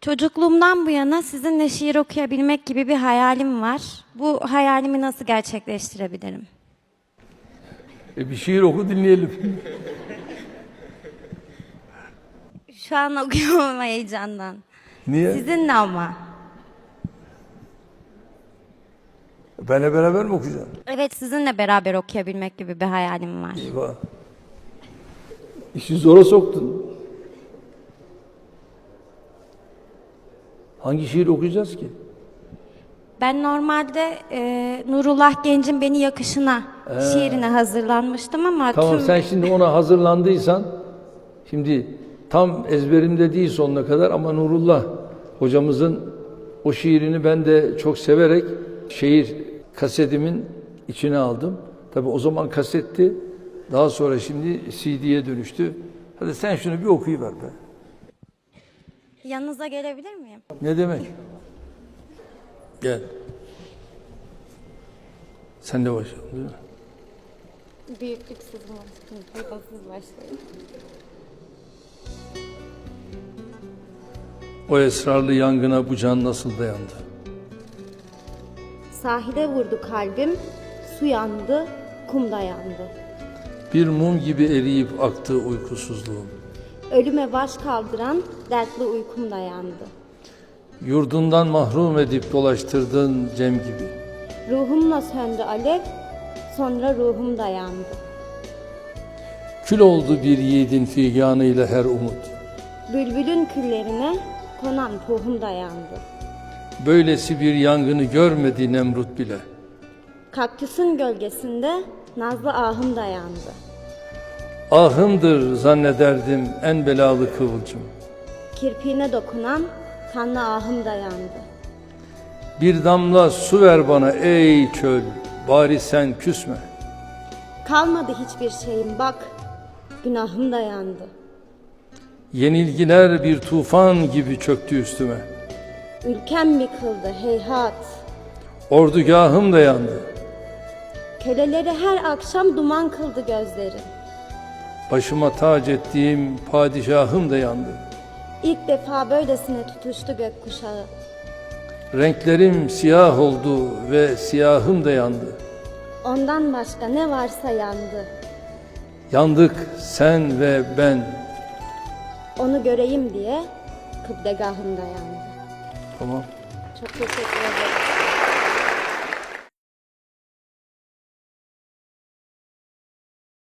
Çocukluğumdan bu yana sizinle şiir okuyabilmek gibi bir hayalim var. Bu hayalimi nasıl gerçekleştirebilirim? E bir şiir oku dinleyelim. Şu an okuyorum heyecandan. Niye? Sizinle ama. Benle beraber mi okuyacaksın? Evet sizinle beraber okuyabilmek gibi bir hayalim var. Eyvah. İşi zora soktun. Hangi şiir okuyacağız ki? Ben normalde e, Nurullah Genç'in Beni Yakışına şiirine hazırlanmıştım ama Tamam tüm... sen şimdi ona hazırlandıysan şimdi tam ezberimde değil sonuna kadar ama Nurullah hocamızın o şiirini ben de çok severek şiir kasetimin içine aldım. Tabi o zaman kasetti. Daha sonra şimdi CD'ye dönüştü. Hadi sen şunu bir okuyuver be. Yanınıza gelebilir miyim? Ne demek? Gel. Sen de başlayalım değil mi? Büyüklük sizin olsun. Buradan siz başlayın. O esrarlı yangına bu can nasıl dayandı? Sahile vurdu kalbim, su yandı, kum da yandı. Bir mum gibi eriyip aktı uykusuzluğum. Ölüme baş kaldıran dertli uykum da yandı. Yurdundan mahrum edip dolaştırdın Cem gibi. Ruhumla söndü alev, sonra ruhum da yandı. Kül oldu bir yiğidin figanıyla her umut. Bülbülün küllerine konan ruhum da yandı. Böylesi bir yangını görmedi Nemrut bile. Kaktüsün gölgesinde nazlı ahım da yandı. Ahımdır zannederdim en belalı kıvılcım. Kirpiğine dokunan kanlı ahım da yandı. Bir damla su ver bana ey çöl, bari sen küsme. Kalmadı hiçbir şeyim bak, günahım da yandı. Yenilgiler bir tufan gibi çöktü üstüme. Ülkem yıkıldı heyhat. Ordugahım da yandı. Köleleri her akşam duman kıldı gözleri. Başıma tac ettiğim padişahım da yandı. İlk defa böylesine tutuştu gökkuşağı. Renklerim siyah oldu ve siyahım da yandı. Ondan başka ne varsa yandı. Yandık sen ve ben. Onu göreyim diye kıbdegahım da yandı. Tamam. Çok teşekkür ederim.